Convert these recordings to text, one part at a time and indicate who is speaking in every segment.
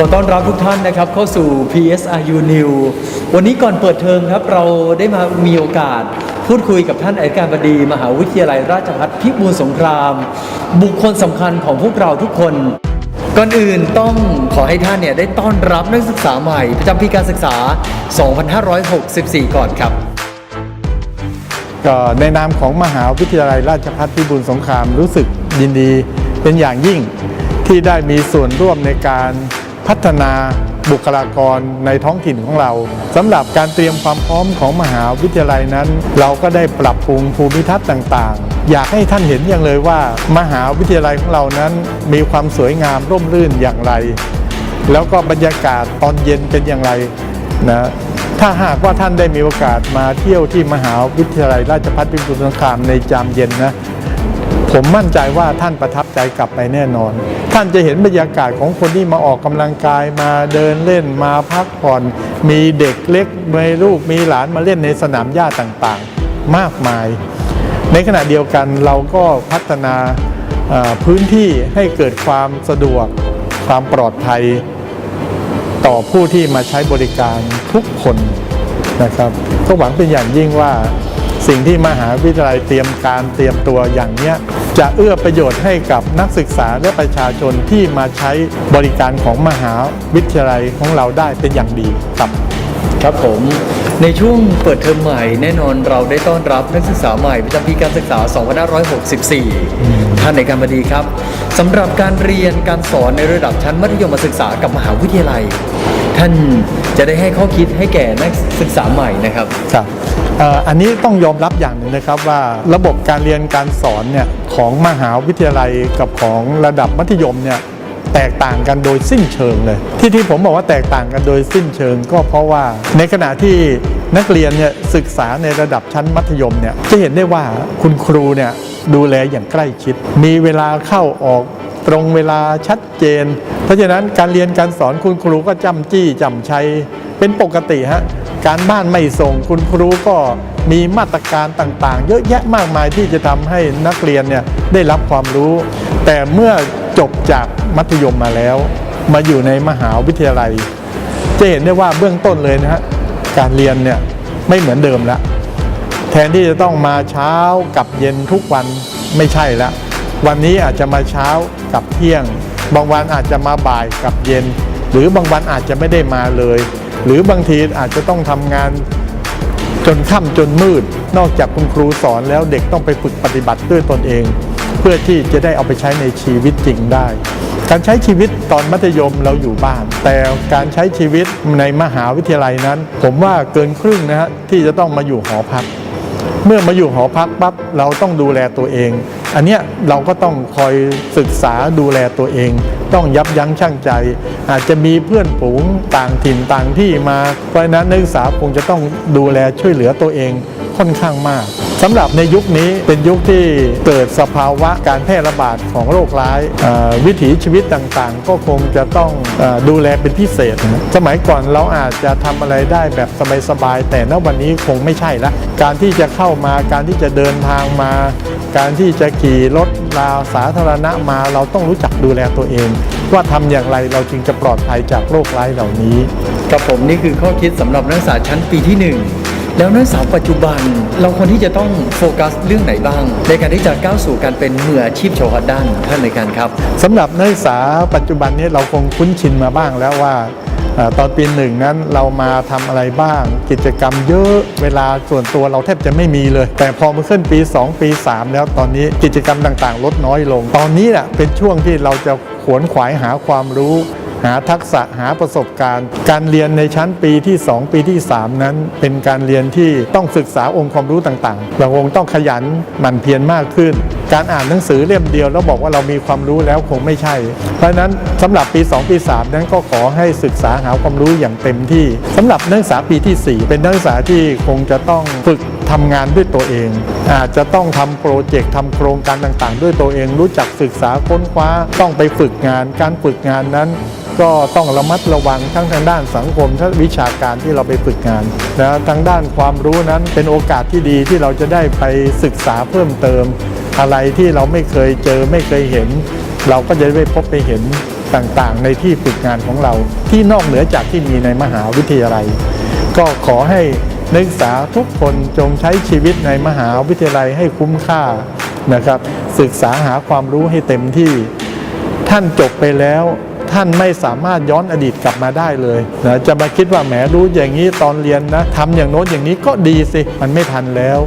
Speaker 1: ขอต้อนรับทุกท่านนะครับเข้าสู่ PSRU New วันนี้ก่อนเปิดเทอมครับเราได้มามีโอกาส พูดคุยกับท่านอธิการย์บดี มหาวิทยาลัยราชภัฏพิบูลสงคราม บุคคลสำคัญของพวกเราทุกคน ก่อนอื่นต้องขอให้ท่านเนี่ยได้ต้อนรับนักศึกษาใหม่ ประจำปีการศึกษา 2564 ก่อนครับ
Speaker 2: ก็ในนามของมหาวิทยาลัยราชภัฏพิบูลสงครามรู้สึกยินดีเป็นอย่างยิ่งที่ได้มีส่วนร่วมในการ พัฒนาบุคลากรในท้องถิ่นของเราสำหรับการเตรียมความพร้อมของมหาวิทยาลัยนั้น เราก็ได้ปรับปรุงภูมิทัศน์ต่างๆ อยากให้ท่านเห็นอย่างเลยว่า มหาวิทยาลัยของเรานั้น มีความสวยงามร่มรื่นอย่างไร แล้วก็บรรยากาศตอนเย็นเป็นอย่างไรนะถ้าหากว่าท่านได้มีโอกาสมาเที่ยวที่มหาวิทยาลัยราชภัฏพิบูลสงครามในจามเย็นนะ ผมมั่นใจว่าท่านประทับใจกลับไปแน่นอน ท่านจะเห็นบรรยากาศของคนที่มาออกกำลังกายมาเดินเล่นมาพักผ่อน มีเด็กเล็กมีลูกมีหลานมาเล่นในสนามหญ้าต่างๆ มากมาย ในขณะเดียวกันเราก็พัฒนาพื้นที่ให้เกิดความสะดวกความปลอดภัย ต่อผู้ที่มาใช้บริการทุกคนนะครับก็หวังเป็นอย่างยิ่งว่า สิ่งที่มหาวิทยาลัยเตรียมการเตรียมตัวอย่างเนี้ยจะเอื้อประโยชน์ให้กับนักศึกษาและประชาชนที่มาใช้บริการของมหาวิทยาลัยของเราได้เป็นอย่างดีครับ
Speaker 1: ครับผมในช่วงเปิดเทอมใหม่แน่นอนเราได้ต้อนรับนักศึกษาใหม่ประจำปีการศึกษา 2564 ท่านในการบดีครับสำหรับการเรียนการสอนในระดับชั้นมัธยมศึกษากับมหาวิทยาลัย ท่านจะได้ให้ข้อคิดให้แก่นักศึกษาใหม่นะครับ
Speaker 2: ครับเอันนี้ต้องยอมรับอย่างหนึ่งนะครับว่าระบบการเรียนการสอนเนี่ยของมหาวิทยาลัยกับของระดับมัธยมเนี่ยแตกต่างกันโดยสิ้นเชิงเลย ที่ที่ผมบอกว่าแตกต่างกันโดยสิ้นเชิง ก็เพราะว่าในขณะที่นักเรียนเนี่ยศึกษาในระดับชั้นมัธยมเนี่ยจะเห็นได้ว่าคุณครูเนี่ยดูแลอย่างใกล้ชิด มีเวลาเข้าออกตรงเวลาชัดเจน เพราะฉะนั้นการเรียนการสอนคุณครูก็จำจี้จำชัยเป็นปกติฮะ การบ้านไม่ส่งคุณครูก็มีมาตรการต่างๆ เยอะแยะมากมายที่จะทำให้นักเรียนเนี่ยได้รับความรู้ แต่เมื่อจบจากมัธยมมาแล้ว มาอยู่ในมหาวิทยาลัย จะเห็นได้ว่าเบื้องต้นเลยนะฮะการเรียนเนี่ยไม่เหมือนเดิมแล้ว แทนที่จะต้องมาเช้ากับเย็นทุกวันไม่ใช่แล้ววันนี้อาจจะมาเช้ากับเที่ยง บางวันอาจจะมาบ่ายกับเย็น หรือบางวันอาจจะไม่ได้มาเลย หรือบางทีอาจจะต้องทำงานจนค่ำจนมืด นอกจากคุณครูสอนแล้วเด็กต้องไปฝึกปฏิบัติด้วยตนเอง เพื่อที่จะได้เอาไปใช้ในชีวิตจริงได้ การใช้ชีวิตตอนมัธยมเราอยู่บ้าน แต่การใช้ชีวิตในมหาวิทยาลัยนั้น ผมว่าเกินครึ่งนะฮะที่จะต้องมาอยู่หอพัก เมื่อมาอยู่หอพักปั๊บเราต้องดูแลตัวเอง อันเนี้ยเราก็ต้องคอยศึกษาดูแลตัวเอง ต้องยับยั้งชั่งใจ อาจจะมีเพื่อนฝูงต่างถิ่นต่างที่มา เพราะนั้นนักศึกษาคงจะต้องดูแลช่วยเหลือตัวเอง ค่อนข้างมากสำหรับในยุคนี้เป็นยุคที่เกิดสภาวะการแพร่ระบาดของโรคร้าย วิถีชีวิตต่างๆ ก็คงจะต้องอดูแลเป็นพิเศษ สมัยก่อนเราอาจจะทำอะไรได้แบบสบายๆแต่ณวันนี้คงไม่ใช่ละ การที่จะเข้ามาการที่จะเดินทางมา การที่จะขี่รถลาสาธารณะมาเราต้องรู้จักดูแลตัวเอง ว่าทำอย่างไรเราจึงจะปลอดภัยจากโรคร้ายเหล่านี้
Speaker 1: กับผมนี่คือข้อคิดสำหรับนักศึกษาชั้นปีที่ 1 แล้วนักศึกษาปัจจุบัน เราควรที่จะต้องโฟกัสเรื่องไหนบ้าง ในการที่จะก้าวสู่การเป็นมืออาชีพเฉพาะด้านท่านในการครับ
Speaker 2: สำหรับนักศึกษาปัจจุบันนี้เราคงคุ้นชินมาบ้างแล้วว่าตอนปีหนึ่งนั้นเรามาทำอะไรบ้าง กิจกรรมเยอะเวลาส่วนตัวเราแทบจะไม่มีเลย แต่พอมาขึ้นปี 2 ปี 3 แล้วตอนนี้กิจกรรมต่างๆ ลดน้อยลง ตอนนี้แหละเป็นช่วงที่เราจะขวนขวายหาความรู้ หาทักษะหาประสบการณ์ การเรียนในชั้นปีที่ 2 ปีที่ 3 นั้น เป็นการเรียนที่ต้องศึกษาองค์ความรู้ต่างๆเราคงต้องขยันหมั่นเพียรมากขึ้น การอ่านหนังสือเล่มเดียวแล้วบอกว่าเรามีความรู้แล้วคงไม่ใช่ เพราะนั้นสำหรับปี 2 ปี 3 นั้นก็ขอให้ศึกษาหาความรู้อย่างเต็มที่สำหรับนักศึกษาปีที่ 4 เป็นนักศึกษาที่คงจะต้องฝึกทำงานด้วยตัวเอง อาจจะต้องทำโปรเจกต์ทำโครงการต่างๆ ด้วยตัวเอง รู้จักศึกษาค้นคว้าต้องไปฝึกงาน การฝึกงานนั้น ก็ต้องระมัดระวังทั้งทางด้านสังคมทั้งวิชาการที่เราไปฝึกงานนะทางด้านความรู้นั้นเป็นโอกาสที่ดีที่เราจะได้ไปศึกษาเพิ่มเติม อะไรที่เราไม่เคยเจอไม่เคยเห็น เราก็จะได้พบไปเห็นต่างๆ ในที่ฝึกงานของเรา ที่นอกเหนือจากที่มีในมหาวิทยาลัย ก็ขอให้นักศึกษาทุกคนจงใช้ชีวิตในมหาวิทยาลัยให้คุ้มค่านะครับ ศึกษาหาความรู้ให้เต็มที่ ท่านจบไปแล้ว ท่านไม่สามารถย้อนอดีตกลับมาได้เลยนะจะมาคิดว่าแหมรู้อย่างนี้ตอนเรียนนะทำอย่างโน้นอย่างนี้ก็ดีสิ มันไม่ทันแล้ว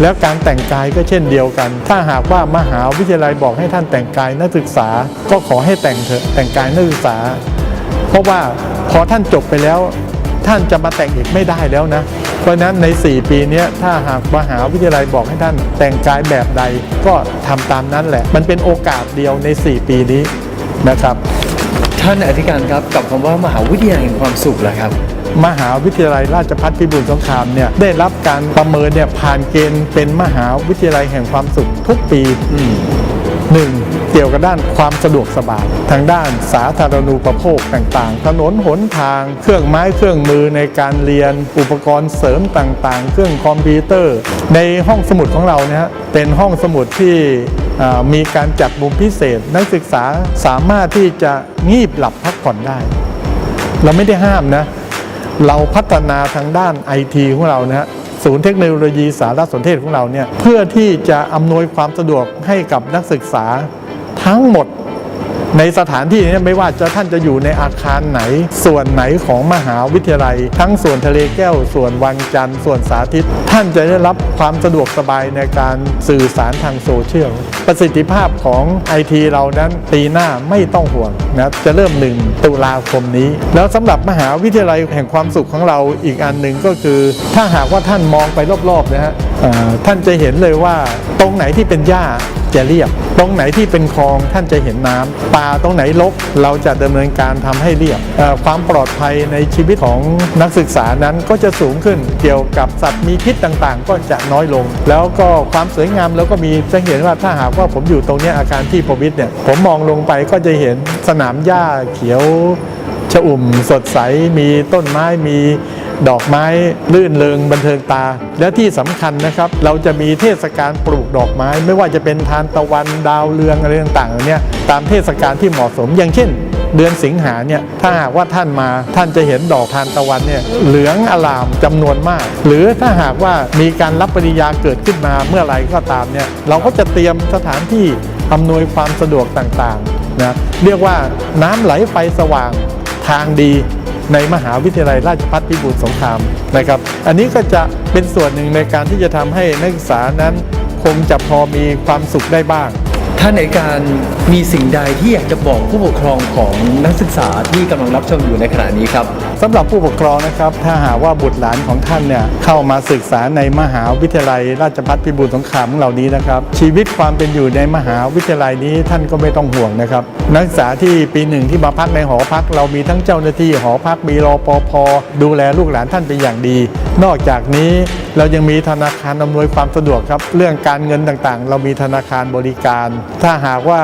Speaker 2: แล้วการแต่งกายก็เช่นเดียวกัน ถ้าหากว่ามหาวิทยาลัยบอกให้ท่านแต่งกายนักศึกษา ก็ขอให้แต่งเถอะแต่งกายนักศึกษา เพราะว่าพอท่านจบไปแล้ว ท่านจะมาแต่งอีกไม่ได้แล้วนะเพราะนั้นใน 4 ปีนี้ถ้าหากมหาวิทยาลัยบอกให้ท่านแต่งกายแบบใดก็ทำตามนั้นแหละ มันเป็นโอกาสเดียวใน 4 ปีนี้นะครับ
Speaker 1: ท่านอธิการครับกับคำว่ามหาวิทยาลัยแห่งความสุขล่ะครับ
Speaker 2: มหาวิทยาลัยราชภัฏพิบูลสงครามเนี่ยได้รับการประเมินเนี่ยผ่านเกณฑ์เป็นมหาวิทยาลัยแห่งความสุขทุกปี
Speaker 1: อืม
Speaker 2: หนึ่งเกี่ยวกับด้านความสะดวกสบาย ทางด้านสาธารณูปโภคต่างๆ ถนนหนทาง เครื่องไม้เครื่องมือในการเรียน อุปกรณ์เสริมต่างๆ เครื่องคอมพิวเตอร์ ในห้องสมุดของเราเนี่ยเป็นห้องสมุดที่มีการจัดมุมพิเศษ นักศึกษาสามารถที่จะงีบหลับพักผ่อนได้ เราไม่ได้ห้ามนะ เราพัฒนาทางด้านไอทีของเรานะฮะ ศูนย์เทคโนโลยีสารสนเทศของเราเนี่ยเพื่อที่จะอำนวยความสะดวกให้กับนักศึกษาทั้งหมด ในสถานที่นี้ไม่ว่าจะท่านจะอยู่ในอาคารไหน ส่วนไหนของมหาวิทยาลัย ทั้งส่วนทะเลแก้ว ส่วนวังจันทร์ส่วนสาธิต ท่านจะได้รับความสะดวกสบายในการสื่อสารทางโซเชียล ประสิทธิภาพของไอทีเรานั้นปีหน้าไม่ต้องห่วงนะจะเริ่มหนึ่งตุลาคมนี้ แล้วสำหรับมหาวิทยาลัยแห่งความสุขของเราอีกอันหนึ่งก็คือ ถ้าหากว่าท่านมองไปรอบๆนะฮะ ท่านจะเห็นเลยว่าตรงไหนที่เป็นหญ้าจะเรียบ ตรงไหนที่เป็นคลองท่านจะเห็นน้ำป่าตรงไหนรกเราจะดำเนินการทำให้เรียบความปลอดภัยในชีวิตของนักศึกษานั้นก็จะสูงขึ้นเกี่ยวกับสัตว์มีพิษต่างๆ ก็จะน้อยลง แล้วก็ความสวยงามเราก็มีจะเห็นว่าถ้าหากว่าผมอยู่ตรงนี้อาคารที่พวิทย์เนี่ยผมมองลงไปก็จะเห็นสนามหญ้าเขียวชอุ่มสดใสมีต้นไม้มี ดอกไม้ลื่นเริงบันเทิงตา และที่สำคัญนะครับ เราจะมีเทศกาลปลูกดอกไม้ ไม่ว่าจะเป็นทานตะวันดาวเรืองอะไรต่างๆเหล่านี้ตามเทศกาลที่เหมาะสมอย่างเช่น เดือนสิงหาเนี่ยถ้าหากว่าท่านมาท่านจะเห็นดอกทานตะวันเนี่ยเหลืองอลามจำนวนมาก หรือถ้าหากว่ามีการรับปริญญาเกิดขึ้นมาเมื่อไรก็ตามเนี่ยเราก็จะเตรียมสถานที่อำนวยความสะดวกต่างๆนะเรียกว่าน้ำไหลไฟสว่างทางดี ในมหาวิทยาลัยราชภัฏพิบูลสงครามนะครับ อันนี้ก็จะเป็นส่วนหนึ่งในการที่จะทำให้นักศึกษานั้น คงจะพอมีความสุขได้บ้าง
Speaker 1: ท่านในการมีสิ่งใดที่อยากจะบอกผู้ปกครองของนักศึกษาที่กำลังรับชมอยู่ในขณะนี้ครับ
Speaker 2: สำหรับผู้ปกครองนะครับ ถ้าหากว่าบุตรหลานของท่านเนี่ยเข้ามาศึกษาในมหาวิทยาลัย ราชภัฏพิบูลสงครามเหล่านี้นะครับ ชีวิตความเป็นอยู่ในมหาวิทยาลัยนี้ท่านก็ไม่ต้องห่วงนะครับ นักศึกษาที่ปีหนึ่งที่มาพักในหอพัก เรามีทั้งเจ้าหน้าที่หอพักมีรอปภดูแลลูกหลานท่านเป็นอย่างดี นอกจากนี้เรายังมีธนาคารอำนวยความสะดวกครับ เรื่องการเงินต่างๆ เรามีธนาคารบริการ ถ้าหากว่า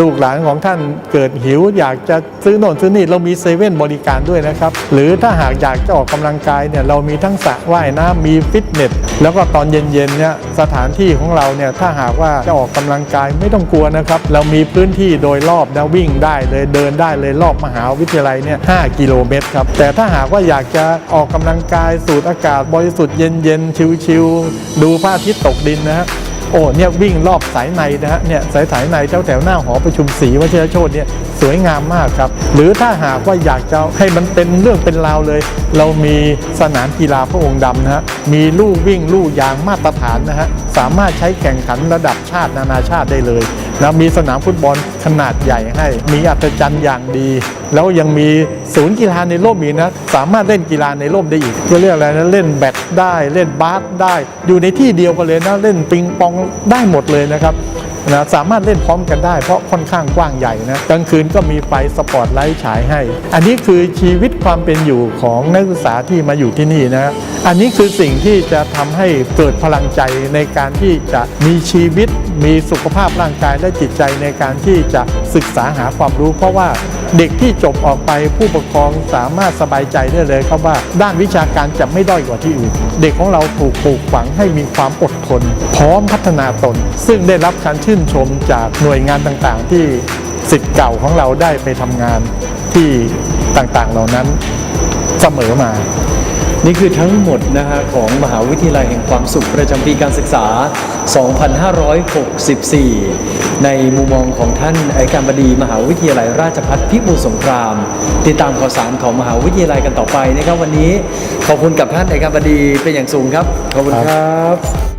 Speaker 2: ลูกหลานของท่านเกิดหิว อยากจะซื้อโน่นซื้อนี่เรามีเซเว่นบริการด้วยนะครับหรือถ้าหากอยากจะออกกำลังกายเนี่ยเรามีทั้งสระว่ายน้ำมีฟิตเนสแล้วก็ตอนเย็นๆเนี่ยสถานที่ของเราเนี่ยถ้าหากว่าจะออกกำลังกายไม่ต้องกลัวนะครับ เรามีพื้นที่โดยรอบนะวิ่งได้เลยเดินได้เลยรอบมหาวิทยาลัยเนี่ย5กิโลเมตรครับแต่ถ้าหากว่าอยากจะออกกำลังกายสูดอากาศบริสุทธิ์เย็นๆชิลๆดูพระอาทิตย์ตกดินนะฮะ โอ้เนี่ยวิ่งรอบสายในนะฮะเนี่ยสายสายในแถวแถวหน้าหอประชุมศรีวชิรโชตเนี่ยสวยงามมากครับ หรือถ้าหากว่าอยากจะให้มันเป็นเรื่องเป็นราวเลย เรามีสนามกีฬาพระองค์ดำนะฮะมีลู่วิ่งลู่ยางมาตรฐานนะฮะสามารถใช้แข่งขันระดับชาตินานาชาติได้เลย นะมีสนามฟุตบอลขนาดใหญ่ให้ มีอัศจรรย์อย่างดี แล้วยังมีศูนย์กีฬาในร่มอีกนะ สามารถเล่นกีฬาในร่มได้อีกจะเรียกอะไรนะเล่นแบดได้เล่นบาสได้ อยู่ในที่เดียวกันเลยนะเล่นปิงปองได้หมดเลยนะครับนะสามารถเล่นพร้อมกันได้เพราะค่อนข้างกว้างใหญ่นะกลางคืนก็มีไฟสปอตไลท์ฉายให้ อันนี้คือชีวิตความเป็นอยู่ของนักศึกษาที่มาอยู่ที่นี่นะอันนี้คือสิ่งที่จะทำให้เกิดพลังใจในการที่จะมีชีวิต มีสุขภาพร่างกายและจิตใจในการที่จะศึกษาหาความรู้ เพราะว่าเด็กที่จบออกไปผู้ปกครองสามารถสบายใจได้เลยครับว่า ด้านวิชาการจะไม่ด้อยกว่าที่อื่น เด็กของเราถูกปลูกฝังให้มีความอดทน พร้อมพัฒนาตน ซึ่งได้รับการชื่นชมจากหน่วยงานต่างๆ ที่สิทธิ์เก่าของเราได้ไปทำงานที่ต่างๆเหล่านั้นเสมอมา
Speaker 1: นี่คือทั้งหมดนะฮะของมหาวิทยาลัยแห่งความสุขประจำปีการศึกษา 2564 ในมุมมองของท่านอาการบดีมหาวิทยาลัยราชภัฏพิบูลสงคราม ติดตามข่าวสารของมหาวิทยาลัยกันต่อไปนะครับวันนี้ขอบคุณกับท่านอาการบดีเป็นอย่างสูงครับ ขอบคุณครับ